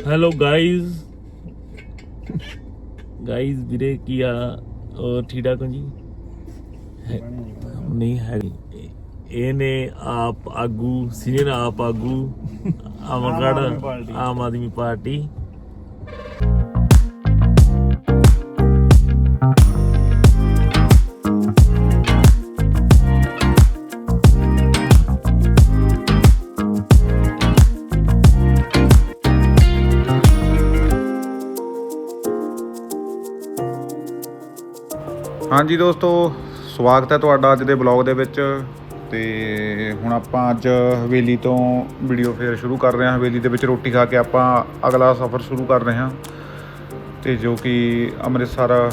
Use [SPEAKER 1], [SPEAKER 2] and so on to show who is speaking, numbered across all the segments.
[SPEAKER 1] Hello guys guys ਵੀਰੇ, ਕੀ ਆ? ਉਹ ਠੀਕ ਠਾਕ ਹੋ ਜੀ? ਹੈ- ਨਹੀਂ, ਹੈ ਇਹਨੇ ਆਪ ਆਗੂ, ਸੀਨੀਅਰ ਆਪ ਆਗੂ ਅਮਰਗੜ ਆਮ ਆਦਮੀ ਪਾਰਟੀ।
[SPEAKER 2] ਹਾਂਜੀ ਦੋਸਤੋ, ਸਵਾਗਤ ਹੈ ਤੁਹਾਡਾ ਅੱਜ ਦੇ ਬਲੌਗ ਦੇ ਵਿੱਚ। ਤੇ ਹੁਣ ਆਪਾਂ ਅੱਜ ਹਵੇਲੀ ਤੋਂ ਵੀਡੀਓ ਫੇਰ ਸ਼ੁਰੂ ਕਰ ਰਹੇ ਹਾਂ। ਹਵੇਲੀ ਦੇ ਵਿੱਚ ਰੋਟੀ ਖਾ ਕੇ ਆਪਾਂ ਅਗਲਾ ਸਫ਼ਰ ਸ਼ੁਰੂ ਕਰ ਰਹੇ ਹਾਂ। ਤੇ ਜੋ ਕਿ ਅੰਮ੍ਰਿਤਸਰ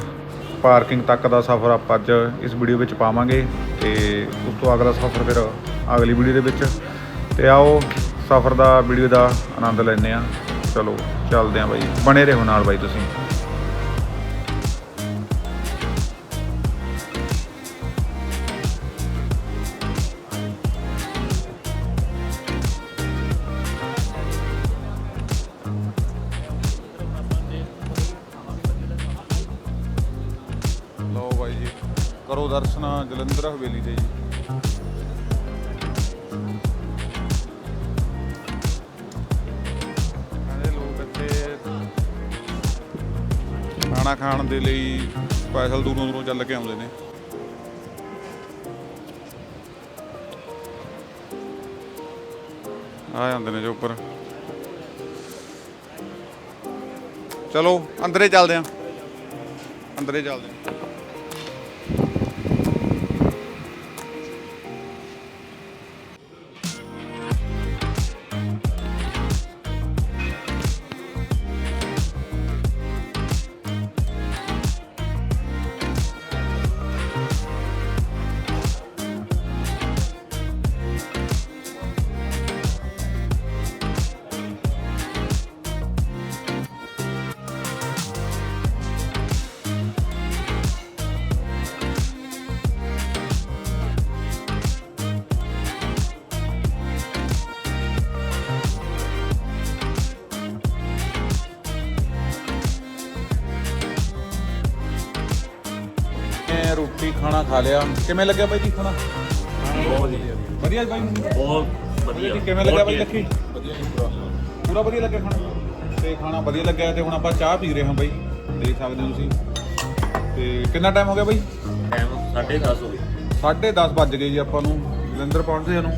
[SPEAKER 2] ਪਾਰਕਿੰਗ ਤੱਕ ਦਾ ਸਫ਼ਰ ਆਪਾਂ ਅੱਜ ਇਸ ਵੀਡੀਓ ਵਿੱਚ ਪਾਵਾਂਗੇ। ਤੇ ਉਸ ਤੋਂ ਅਗਲਾ ਸਫ਼ਰ ਫਿਰ ਅਗਲੀ ਵੀਡੀਓ ਦੇ ਵਿੱਚ। ਤੇ ਆਓ, ਸਫ਼ਰ ਦਾ, ਵੀਡੀਓ ਦਾ ਆਨੰਦ ਲੈਂਦੇ ਆ ਚਲੋ, ਚੱਲਦੇ ਆ ਬਾਈ। ਬਣੇ ਰਹੋ ਨਾਲ ਬਾਈ ਤੁਸੀਂ। ਕਰੋ ਦਰਸ਼ਨ ਜਲੰਧਰ ਹਵੇਲੀ ਦੇ ਜੀ। ਖਾਣਾ ਖਾਣ ਦੇ ਲਈ ਸਪੈਸ਼ਲ ਦੂਰੋਂ ਦੂਰੋਂ ਚੱਲ ਕੇ ਆਉਂਦੇ ਨੇ। ਆ ਜਾਂਦੇ ਨੇ ਜੋ ਉੱਪਰ। ਚਲੋ, ਅੰਦਰੇ ਚੱਲਦੇ ਆਂ। ਅੰਦਰੇ ਚੱਲਦੇ ਆਂ। ਮੈਂ ਰੋਟੀ ਖਾਣਾ ਖਾ ਲਿਆ। ਕਿਵੇਂ ਲੱਗਿਆ ਬਾਈ ਜੀ ਖਾਣਾ?
[SPEAKER 1] ਬਹੁਤ ਵਧੀਆ
[SPEAKER 2] ਵਧੀਆ ਬਾਈ
[SPEAKER 1] ਬਹੁਤ ਵਧੀਆ।
[SPEAKER 2] ਕਿਵੇਂ ਲੱਗਿਆ ਬਾਈ ਲੱਖੀ ਵਧੀਆ। ਜੀ ਪੂਰਾ। ਪੂਰਾ ਵਧੀਆ ਲੱਗਿਆ ਖਾਣਾ? ਤੇ ਖਾਣਾ ਵਧੀਆ ਲੱਗਿਆ ਤੇ ਹੁਣ ਆਪਾਂ ਚਾਹ ਪੀ ਰਹੇ ਹਾਂ ਬਾਈ। ਦੇਖ ਸਕਦੇ ਹੋ ਤੁਸੀਂ। ਤੇ ਕਿੰਨਾ ਟਾਈਮ ਹੋ ਗਿਆ ਬਾਈ?
[SPEAKER 1] ਟਾਈਮ 10:30 ਹੋ ਗਏ।
[SPEAKER 2] 10:30 ਵੱਜ ਗਏ ਜੀ ਆਪਾਂ ਨੂੰ। ਜਲੰਧਰ ਪਹੁੰਚਦੇ ਨੂੰ।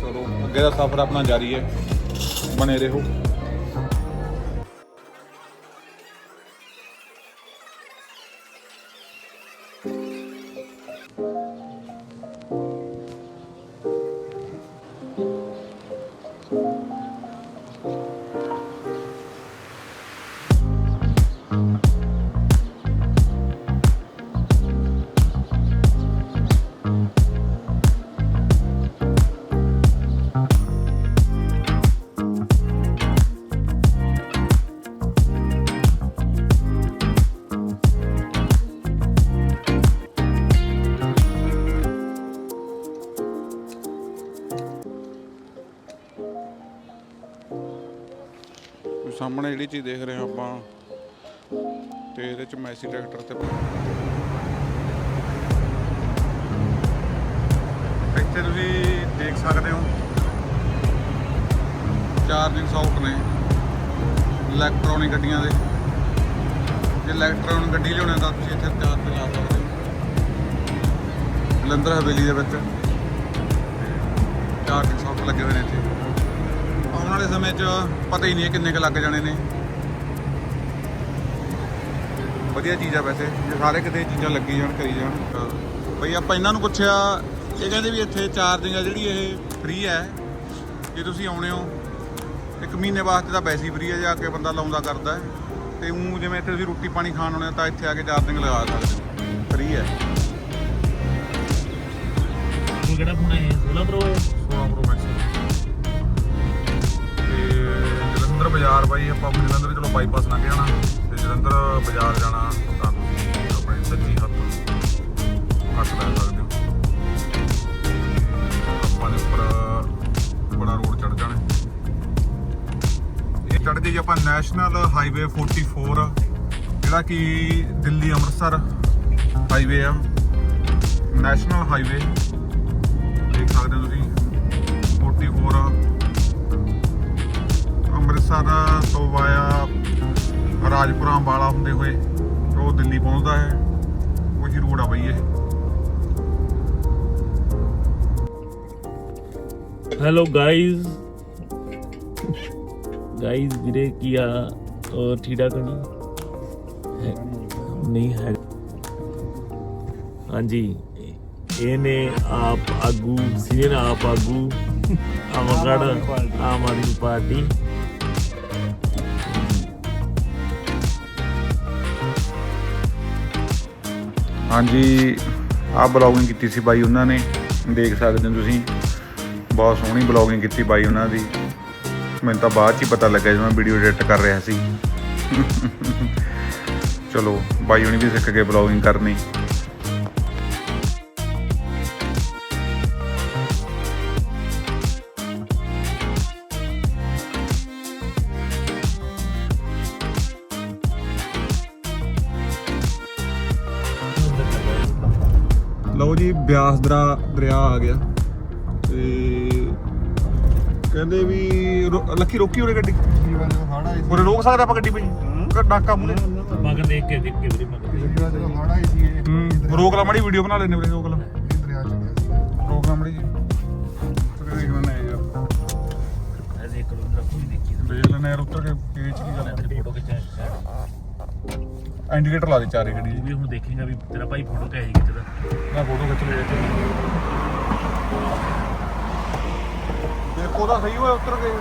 [SPEAKER 2] ਚਲੋ ਅੱਗੇ ਦਾ ਸਫ਼ਰ ਆਪਣਾ ਜਾਰੀ ਹੈ। ਬਣੇ ਰਹੋ। ਸਾਹਮਣੇ ਜਿਹੜੀ ਚੀਜ਼ ਦੇਖ ਰਹੇ ਹਾਂ ਆਪਾਂ, ਤੇ ਇਹਦੇ ਚ ਮੈਸੀ ਟਰੈਕਟਰ ਤੇ ਇੱਥੇ ਤੁਸੀਂ ਦੇਖ ਸਕਦੇ ਹੋ ਚਾਰਜਿੰਗ ਸੌਕਟ ਨੇ ਇਲੈਕਟ੍ਰੋਨਿਕ ਗੱਡੀਆਂ ਦੇ। ਜੇ ਇਲੈਕਟ੍ਰੋਨਿਕ ਗੱਡੀ ਲਿਆਉਣਾ ਤਾਂ ਤੁਸੀਂ ਇੱਥੇ ਚਾਰਜ ਲਾ ਸਕਦੇ ਹੋ। ਜਲੰਧਰ ਹਵੇਲੀ ਦੇ ਵਿੱਚ। ਚਾਰਜਿੰਗ ਸੌਕਟ ਲੱਗੇ ਹੋਏ ਨੇ ਇੱਥੇ। ਆਉਣ ਵਾਲੇ ਸਮੇਂ 'ਚ ਪਤਾ ਹੀ ਨਹੀਂ ਕਿੰਨੇ ਕੁ ਲੱਗ ਜਾਣੇ ਨੇ। ਵਧੀਆ ਚੀਜ਼ ਆ ਵੈਸੇ ਜੇ ਸਾਰੇ ਕਿਤੇ ਚੀਜ਼ਾਂ ਲੱਗੀ ਜਾਣ ਕਰੀ ਜਾਣ। ਤਾਂ ਬਈ ਆਪਾਂ ਇਹਨਾਂ ਨੂੰ ਪੁੱਛਿਆ ਇਹ ਕਹਿੰਦੇ ਵੀ ਇੱਥੇ ਚਾਰਜਿੰਗ ਆ ਜਿਹੜੀ ਇਹ ਫ੍ਰੀ ਹੈ। ਜੇ ਤੁਸੀਂ ਆਉਣੇ ਹੋ ਇੱਕ ਮਹੀਨੇ ਵਾਸਤੇ ਤਾਂ ਵੈਸੇ ਫ੍ਰੀ ਹੈ ਜਾ ਕੇ ਬੰਦਾ ਲਾਉਂਦਾ ਕਰਦਾ ਹੈ। ਤੇ ਉਹ ਜਿਵੇਂ ਇੱਥੇ ਤੁਸੀਂ ਰੋਟੀ ਪਾਣੀ ਖਾਣ ਆਉਣੇ ਤਾਂ ਇੱਥੇ ਆ ਕੇ ਚਾਰਜਿੰਗ ਲਗਾ ਸਕਦੇ ਹੋ। ਫ੍ਰੀ ਹੈ।
[SPEAKER 1] ਤੂੰ ਕਿਹੜਾ ਫੋਨ ਹੈ? 16 ਪ੍ਰੋ ਹੈ?
[SPEAKER 2] 16 ਪ੍ਰੋ ਮੈਕਸ ਤੇ ਜਲੰਧਰ ਬਾਜ਼ਾਰ ਬਾਈ ਆਪਾਂ ਜਲੰਧਰ ਚਲੋ ਬਾਈਪਾਸ ਲੰਘ ਜਾਣਾ ਤੇ ਜਲੰਧਰ ਬਾਜ਼ਾਰ ਜਾਣਾ ਤਾਂ ਤੁਸੀਂ ਆਪਣੇ ਸੱਜੀ ਹੱਥ ਹੱਥ ਲੈ ਸਕਦੇ ਹੋ ਜੀ ਆਪਾਂ ਨੈਸ਼ਨਲ ਹਾਈਵੇ 44 ਜਿਹੜਾ ਕਿ ਦਿੱਲੀ ਅੰਮ੍ਰਿਤਸਰ ਹਾਈਵੇ ਆ। ਨੈਸ਼ਨਲ ਹਾਈਵੇ, ਦੇਖ ਸਕਦੇ ਹੋ ਤੁਸੀਂ 44 ਅੰਮ੍ਰਿਤਸਰ ਤੋਂ ਵਾਇਆ ਰਾਜਪੁਰਾ ਅੰਬਾਲਾ ਹੁੰਦੇ ਹੋਏ, ਉਹ ਦਿੱਲੀ ਪਹੁੰਚਦਾ ਹੈ। ਉਹ ਜੀ ਰੋਡ ਆ ਬਈ ਇਹ।
[SPEAKER 1] ਹੈਲੋ ਗਾਇਜ਼ ਗਾਇਜ਼ ਵੀਰੇ, ਕੀ ਆ? ਉਹ ਠੀਕ ਨਹੀਂ, ਹੈ। ਹਾਂਜੀ। ਇਹ- ਇਹ ਆਪ ਆਗੂ, ਸੀਨੀਅਰ ਆਪ ਆਗੂ ਅਮਰਗੜ ਆਮ ਆਦਮੀ ਪਾਰਟੀ।
[SPEAKER 2] ਹਾਂਜੀ, ਆਹ ਬਲੌਗਿੰਗ ਕੀਤੀ ਸੀ ਬਾਈ ਉਹਨਾਂ ਨੇ। ਦੇਖ ਸਕਦੇ ਹੋ ਤੁਸੀਂ। ਬਹੁਤ ਸੋਹਣੀ ਬਲੌਗਿੰਗ ਕੀਤੀ ਬਾਈ ਉਹਨਾਂ ਦੀ। ਮੈਨੂੰ ਤਾਂ ਬਾਅਦ ਚ ਹੀ ਪਤਾ ਲੱਗਾ ਜਦੋਂ ਮੈਂ ਵੀਡੀਓ ਐਡਿਟ ਕਰ ਰਿਹਾ ਸੀ। ਚਲੋ, ਬਾਈ ਹੁਣੀ ਵੀ ਸਿੱਖ ਗਏ ਬਲੌਗਿੰਗ ਕਰਨੀ। ਲਓ ਜੀ, ਬਿਆਸ ਦਰਾ ਦਰਿਆ ਆ ਗਿਆ। ਤੇ ਕਹਿੰਦੇ ਵੀ ਰੋ- ਲੱਖੀ ਰੋਕੀ ਉਰੇ ਗੱਡੀ? ਉਰੇ ਰੋਕ ਸਕਦਾ ਆਪਾਂ ਗੱਡੀ ਭਾਈ ਕਿ ਡਾਕਾ ਮੂਰੇ
[SPEAKER 1] ਮਗਰ ਦੇਖ ਕੇ ਦੇਖ ਕੇ ਵੀਰੇ ਮਗਰ
[SPEAKER 2] ਹੂੰ ਰੋਕ ਲਾ ਮੜੀ ਵੀਡੀਓ ਬਣਾ ਲੈਨੇ ਵੀਰੇ ਰੋਕ ਲਾ। ਰੋਕ ਲਾ ਮੜੀ ਜੀ। ਦੇਖ ਲੈਣੇ ਯਾਰ
[SPEAKER 1] ਐ ਦੇਖ ਲੋ ਮੇਰਾ ਕੋਈ ਦੇਖੀ
[SPEAKER 2] ਲੈਣੇ ਯਾਰ ਉੱਤਰ ਕੇ ਪੇਜ ਕੀ ਗੱਲ
[SPEAKER 1] ਤੇਰੀ ਫੋਟੋ ਖਿਚਾਇਆ
[SPEAKER 2] ਇੰਡੀਕੇਟਰ ਲਾ ਦੇ ਚਾਰੇ ਗੱਡੀ
[SPEAKER 1] ਤੂੰ ਵੀ ਹੁਣ ਦੇਖੇਗਾ ਵੀ ਤੇਰਾ ਭਾਈ ਫੋਟੋ ਕਿਹੋ ਜਿਹੀ ਖਿੱਚਦਾ
[SPEAKER 2] ਮੈਂ ਫੋਟੋ ਖਿੱਚ ਲਿਆ ਇੱਥੇ ਉਹਦਾ ਸਹੀ ਹੋਇਆ ਉਤਰ ਗਏ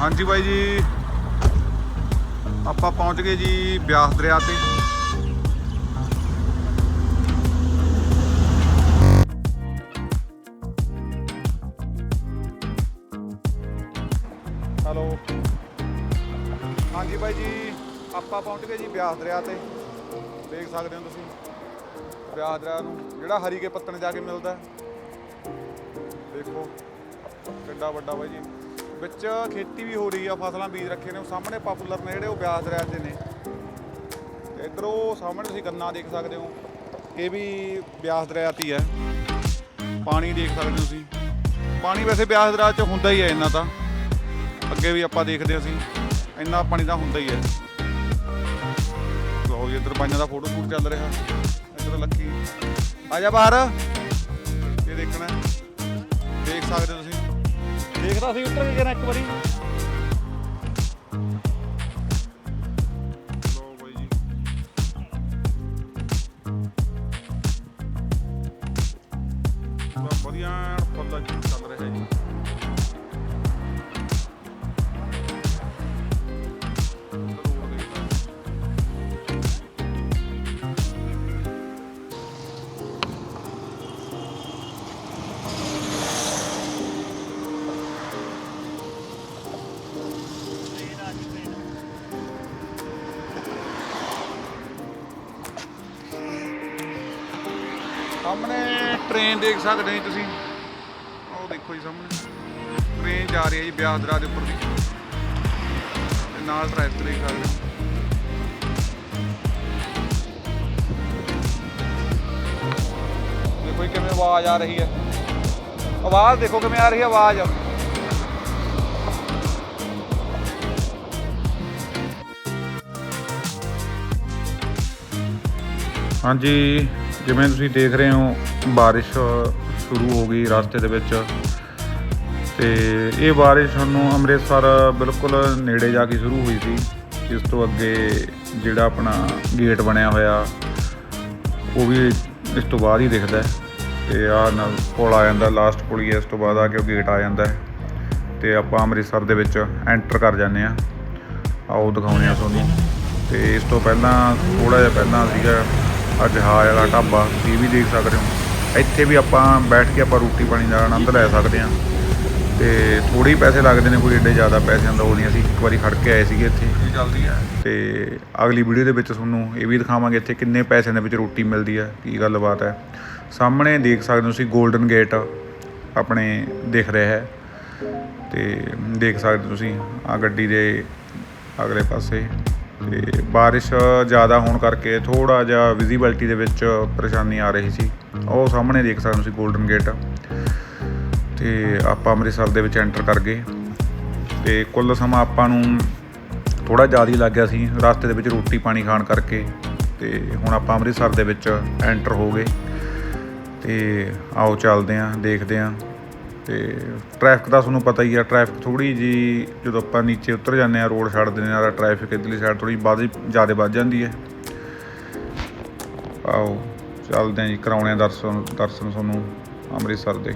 [SPEAKER 2] ਹਾਂਜੀ ਬਾਈ ਜੀ। ਆਪਾਂ ਪਹੁੰਚ ਗਏ ਜੀ ਬਿਆਸ ਦਰਿਆ ਤੇ। ਹੈਲੋ। ਹਾਂਜੀ ਬਾਈ ਜੀ, ਆਪਾਂ ਪਹੁੰਚ ਗਏ ਜੀ ਬਿਆਸ ਦਰਿਆ ਤੇ। ਦੇਖ ਸਕਦੇ ਹੋ ਤੁਸੀਂ। ਬਿਆਸ ਦਰਿਆ ਨੂੰ, ਜਿਹੜਾ ਹਰੀਕੇ ਪੱਤਣ ਜਾ ਕੇ ਮਿਲਦਾ ਦੇਖੋ ਕਿੰਨਾ ਵੱਡਾ ਬਾਈ ਜੀ। ਵਿੱਚ ਖੇਤੀ ਵੀ ਹੋ ਰਹੀ ਆ, ਫਸਲਾਂ ਬੀਜ ਰੱਖੇ ਨੇ, ਉਹ ਸਾਹਮਣੇ ਪਪੂਲਰ ਨੇ ਜਿਹੜੇ, ਉਹ ਬਿਆਸ ਦਰਿਆ ਤੇ ਨੇ। ਤੇ ਇਧਰੋਂ ਸਾਹਮਣੇ ਤੁਸੀਂ ਗੰਨਾ ਦੇਖ ਸਕਦੇ ਹੋ, ਇਹ ਵੀ ਬਿਆਸ ਦਰਿਆ ਤੇ ਹੀ ਹੈ। ਪਾਣੀ ਦੇਖ ਸਕਦੇ ਹੋ ਤੁਸੀਂ। ਪਾਣੀ ਵੈਸੇ ਬਿਆਸ ਦਰਿਆ 'ਚ ਹੁੰਦਾ ਹੀ ਹੈ ਇੰਨਾ ਤਾਂ। ਅੱਗੇ ਵੀ ਆਪਾਂ ਦੇਖਦੇ ਅਸੀਂ, ਇੰਨਾ ਪਾਣੀ ਤਾਂ ਹੁੰਦਾ ਹੀ ਹੈ। ਲੋ ਜੀ, ਇੱਧਰ ਬਾਈਆਂ ਦਾ ਫੋਟੋ ਸ਼ੂਟ ਚੱਲ ਰਿਹਾ। ਇੱਧਰ ਲੱਕੀ? ਆ ਜਾ ਬਾਹਰ। ਇਹ ਦੇਖਣਾ। ਹੈ। ਦੇਖ ਸਕਦੇ ਹੋ ਤੁਸੀਂ। ਦੇਖਦਾ ਸੀ ਉੱਤਰ ਕੇ ਕਿਹਨਾਂ ਇੱਕ ਵਾਰੀ। ਲੋ ਬਾਈ ਜੀ। ਬਹੁਤ ਵਧੀਆ ਫੁੱਲ ਚੱਲ ਰਿਹਾ ਜੀ। ਸਾਹਮਣੇ ਟ੍ਰੇਨ ਦੇਖ ਸਕਦੇ ਹੋ ਤੁਸੀਂ। ਉਹ ਦੇਖੋ ਜੀ ਸਾਹਮਣੇ। ਟ੍ਰੇਨ ਜਾ ਰਹੀ ਹੈ ਜੀ ਬਿਆਸਦਰਾ ਦੇ ਉੱਪਰ ਦੀ। ਤੇ ਨਾਲ ਟਰੈਫਿਕ ਦੇਖ ਸਕਦੇ ਹੋ। ਦੇਖੋ ਜੀ ਕਿਵੇਂ ਆਵਾਜ਼ ਆ ਰਹੀ ਹੈ। ਆਵਾਜ਼ ਦੇਖੋ ਕਿਵੇਂ ਆ ਰਹੀ ਹੈ, ਆਵਾਜ਼। ਹਾਂਜੀ। ਜਿਵੇਂ ਤੁਸੀਂ ਦੇਖ ਰਹੇ ਹੋ, ਬਾਰਿਸ਼ ਸ਼ੁਰੂ ਹੋ ਗਈ ਰਸਤੇ ਦੇ ਵਿੱਚ। ਤੇ ਇਹ ਬਾਰਿਸ਼ ਸਾਨੂੰ ਅੰਮ੍ਰਿਤਸਰ ਬਿਲਕੁਲ ਨੇੜੇ ਜਾ ਕੇ ਸ਼ੁਰੂ ਹੋਈ ਸੀ। ਇਸ ਤੋਂ ਅੱਗੇ ਜਿਹੜਾ ਆਪਣਾ ਗੇਟ ਬਣਿਆ ਹੋਇਆ, ਉਹ ਵੀ ਇਸ ਤੋਂ ਬਾਅਦ ਹੀ ਦਿਖਦਾ ਹੈ। ਤੇ ਆਹ ਨਾਲ ਪੁਲ ਆ ਜਾਂਦਾ ਲਾਸਟ ਪੁਲ ਹੀ ਹੈ, ਇਸ ਤੋਂ ਬਾਅਦ ਆ ਕੇ ਉਹ ਗੇਟ ਆ ਜਾਂਦਾ ਹੈ। ਤੇ ਆਪਾਂ ਅੰਮ੍ਰਿਤਸਰ ਦੇ ਵਿੱਚ ਐਂਟਰ ਕਰ ਜਾਂਦੇ ਆ ਆਓ ਦਿਖਾਉਂਦੇ ਆ ਤੁਹਾਨੂੰ। ਤੇ ਇਸ ਤੋਂ ਪਹਿਲਾਂ ਥੋੜਾ ਜਿਹਾ ਪਹਿਲਾਂ ਸੀਗਾ ਜਹਾਜ਼ ਵਾਲਾ ਢਾਬਾ ਇਹ ਵੀ ਦੇਖ ਸਕਦੇ ਹੋ। ਇੱਥੇ ਵੀ ਆਪਾਂ ਬੈਠ ਕੇ ਆਪਾਂ ਰੋਟੀ ਪਾਣੀ ਦਾ ਆਨੰਦ ਲੈ ਸਕਦੇ ਹਾਂ। ਤੇ ਥੋੜੇ ਪੈਸੇ ਲੱਗਦੇ ਨੇ ਕੋਈ ਏਡੇ ਜ਼ਿਆਦਾ ਪੈਸਿਆਂ ਦਾ ਉਹ ਨਹੀਂ ਅਸੀਂ ਇੱਕ ਵਾਰੀ ਖੜ ਕੇ ਆਏ ਸੀਗੇ ਇੱਥੇ। ਇਹ ਜਲਦੀ ਹੈ। ਤੇ ਅਗਲੀ ਵੀਡੀਓ ਦੇ ਵਿੱਚ ਤੁਹਾਨੂੰ ਇਹ ਵੀ ਦਿਖਾਵਾਂਗੇ ਇੱਥੇ ਕਿੰਨੇ ਪੈਸਿਆਂ ਦੇ ਵਿੱਚ ਰੋਟੀ ਮਿਲਦੀ ਹੈ ਕੀ ਗੱਲਬਾਤ ਹੈ। ਸਾਹਮਣੇ ਦੇਖ ਸਕਦੇ ਹੋ ਤੁਸੀਂ 골ਡਨ ਗੇਟ ਆਪਣੇ ਦਿਖ ਰਿਹਾ ਹੈ। ਤੇ ਦੇਖ ਸਕਦੇ ਤੁਸੀਂ ਆ ਗੱਡੀ ਦੇ ਅਗਲੇ ਪਾਸੇ। ਤੇ ਬਾਰਿਸ਼ ਜ਼ਿਆਦਾ ਹੋਣ ਕਰਕੇ ਥੋੜਾ ਜਿਹਾ ਵਿਜ਼ੀਬਿਲਟੀ ਦੇ ਵਿੱਚ ਪਰੇਸ਼ਾਨੀ ਆ ਰਹੀ ਸੀ। ਉਹ ਸਾਹਮਣੇ ਦੇਖ ਸਕਦੇ ਹੋ ਤੁਸੀਂ 골ਡਨ ਗੇਟ ਤੇ ਆਪਾਂ ਅੰਮ੍ਰਿਤਸਰ ਦੇ ਵਿੱਚ ਐਂਟਰ ਕਰ ਗਏ। ਤੇ ਕੁੱਲ ਸਮਾਂ ਆਪਾਂ ਨੂੰ ਥੋੜਾ ਜ਼ਿਆਦਾ ਹੀ ਲੱਗ ਗਿਆ ਸੀ, ਰਸਤੇ ਦੇ ਵਿੱਚ ਰੋਟੀ ਪਾਣੀ ਖਾਣ ਕਰਕੇ। ਤੇ ਹੁਣ ਆਪਾਂ ਅੰਮ੍ਰਿਤਸਰ ਦੇ ਵਿੱਚ ਐਂਟਰ ਹੋ ਗਏ। ਤੇ ਆਓ ਚੱਲਦੇ ਆਂ ਦੇਖਦੇ ਆਂ ਤੇ ਟ੍ਰੈਫਿਕ ਦਾ ਤੁਹਾਨੂੰ ਪਤਾ ਹੀ ਆ ਟ੍ਰੈਫਿਕ ਥੋੜੀ ਜੀ ਜਦੋਂ ਆਪਾਂ ਨੀਚੇ ਉਤਰ ਜਾਂਦੇ ਆ ਰੋਡ ਛੱਡ ਦਿੰਦੇ ਆ ਤਾਂ ਟ੍ਰੈਫਿਕ ਇਧਰਲੀ ਸਾਈਡ ਥੋੜੀ ਵੱਧ ਜ਼ਿਆਦਾ ਵੱਧ ਜਾਂਦੀ ਹੈ। ਆਓ, ਚੱਲਦੇ ਆਂ ਜੀ, ਕਰਾਉਣੇ ਆ ਦਰਸ਼ਨ ਦਰਸ਼ਨ ਤੁਹਾਨੂੰ ਅੰਮ੍ਰਿਤਸਰ ਦੇ।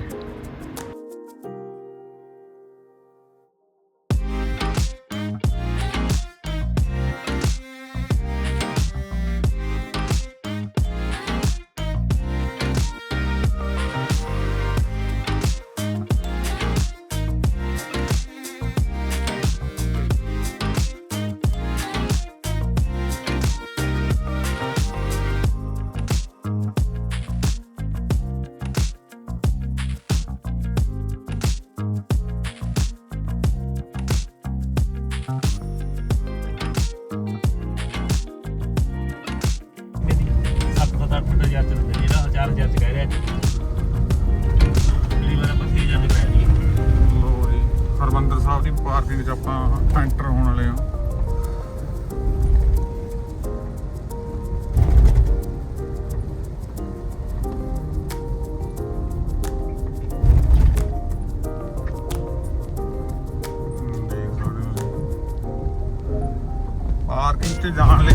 [SPEAKER 2] ਪਾਰਕਿੰਗ 'ਚ ਜਾਣ ਲਈ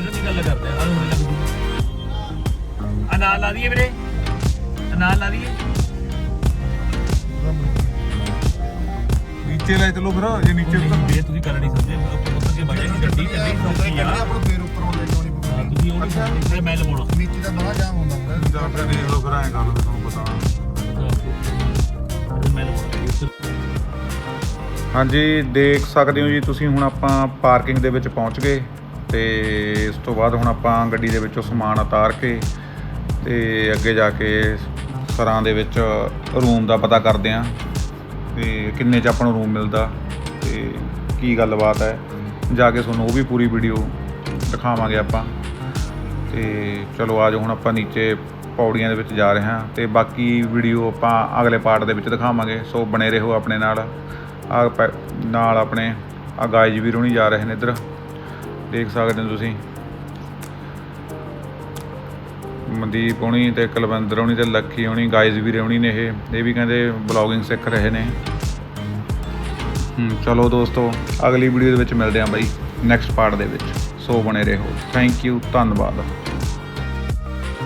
[SPEAKER 2] ਦੀ
[SPEAKER 1] ਗੱਲ ਕਰਦੇ ਆ ਹੁਣ ਲੱਗ ਜੂ ਆ ਨਾਲ ਲਾ ਦਈਏ ਵੀਰੇ। ਆ ਨਾਲ ਲਾ ਦਈਏ।
[SPEAKER 2] ਨੀਚੇ ਲੈ ਚਲੋ ਫਿਰ ਜੇ ਨੀਚੇ
[SPEAKER 1] ਵੀਰੇ ਤੁਸੀਂ ਕਰ ਨਹੀਂ ਸਕਦੇ। ਉੱਪਰ ਉੱਤਰ ਕੇ ਬਾਜਾ ਦੀ ਗੱਡੀ ਚੱਲੀ ਸੌਖੀ ਆ। ਹਾਂ, ਤੁਸੀਂ ਉਹ ਨਹੀਂ ਫਿਰ ਮੈਂ ਲਵਾਉਣਾ।
[SPEAKER 2] ਜਾ ਫਿਰ ਦੇਖ ਲਓ ਫਿਰ ਐਂ ਕਰ ਲਓ ਤੁਹਾਨੂੰ ਪਤਾ।
[SPEAKER 1] ਮੈਂ ਲਵਾਉਣਾ। ਉੱਤਰ
[SPEAKER 2] ਹਾਂਜੀ ਦੇਖ ਸਕਦੇ ਹੋ ਜੀ ਤੁਸੀਂ ਹੁਣ ਆਪਾਂ ਪਾਰਕਿੰਗ ਦੇ ਵਿੱਚ ਪਹੁੰਚ ਗਏ। ਤੇ ਇਸ ਤੋਂ ਬਾਅਦ ਹੁਣ ਆਪਾਂ ਗੱਡੀ ਦੇ ਵਿੱਚੋਂ ਸਮਾਨ ਉਤਾਰ ਕੇ ਤੇ ਅੱਗੇ ਜਾ ਕੇ ਸਰਾਂ ਦੇ ਵਿੱਚ ਰੂਮ ਦਾ ਪਤਾ ਕਰਦੇ ਆਂ ਤੇ ਕਿੰਨੇ ਚ ਆਪਾਂ ਨੂੰ ਰੂਮ ਮਿਲਦਾ ਤੇ ਕੀ ਗੱਲਬਾਤ ਹੈ। ਜਾ ਕੇ ਤੁਹਾਨੂੰ ਉਹ ਵੀ ਪੂਰੀ ਵੀਡੀਓ ਦਿਖਾਵਾਂਗੇ ਆਪਾਂ। ਤੇ ਚਲੋ ਆਜੋ ਹੁਣ ਆਪਾਂ ਨੀਚੇ ਪੌੜੀਆਂ ਦੇ ਵਿੱਚ ਜਾ ਰਹੇ ਹਾਂ ਤੇ ਬਾਕੀ ਵੀਡੀਓ ਆਪਾਂ ਅਗਲੇ ਪਾਰਟ ਦੇ ਵਿੱਚ ਦਿਖਾਵਾਂਗੇ। ਸੋ ਬਣੇ ਰਹੋ ਆਪਣੇ ਨਾਲ। ਆ ਨਾਲ ਆਪਣੇ ਆ ਗਾਇਜ ਵੀ ਰੋਣੀ ਜਾ ਰਹੇ ਨੇ ਇੱਧਰ। ਦੇਖ ਸਕਦੇ ਹੋ ਤੁਸੀਂ। ਮਨਦੀਪ ਹੋਣੀ ਤੇ ਕੁਲਵਿੰਦਰ ਹੋਣੀ ਤੇ ਲੱਖੀ ਹੋਣੀ ਗਾਇਜ਼ ਵੀ ਰਹਿਣੀ ਨੇ ਇਹ। ਇਹ ਵੀ ਕਹਿੰਦੇ ਬਲੌਗਿੰਗ ਸਿੱਖ ਰਹੇ ਨੇ। ਚਲੋ ਦੋਸਤੋ, ਅਗਲੀ ਵੀਡੀਓ ਦੇ ਵਿੱਚ ਮਿਲਦੇ ਆਂ ਬਾਈ ਨੈਕਸਟ ਪਾਰਟ ਦੇ ਵਿੱਚ। ਸੋ ਬਣੇ ਰਹੋ। ਥੈਂਕ ਯੂ ਧੰਨਵਾਦ।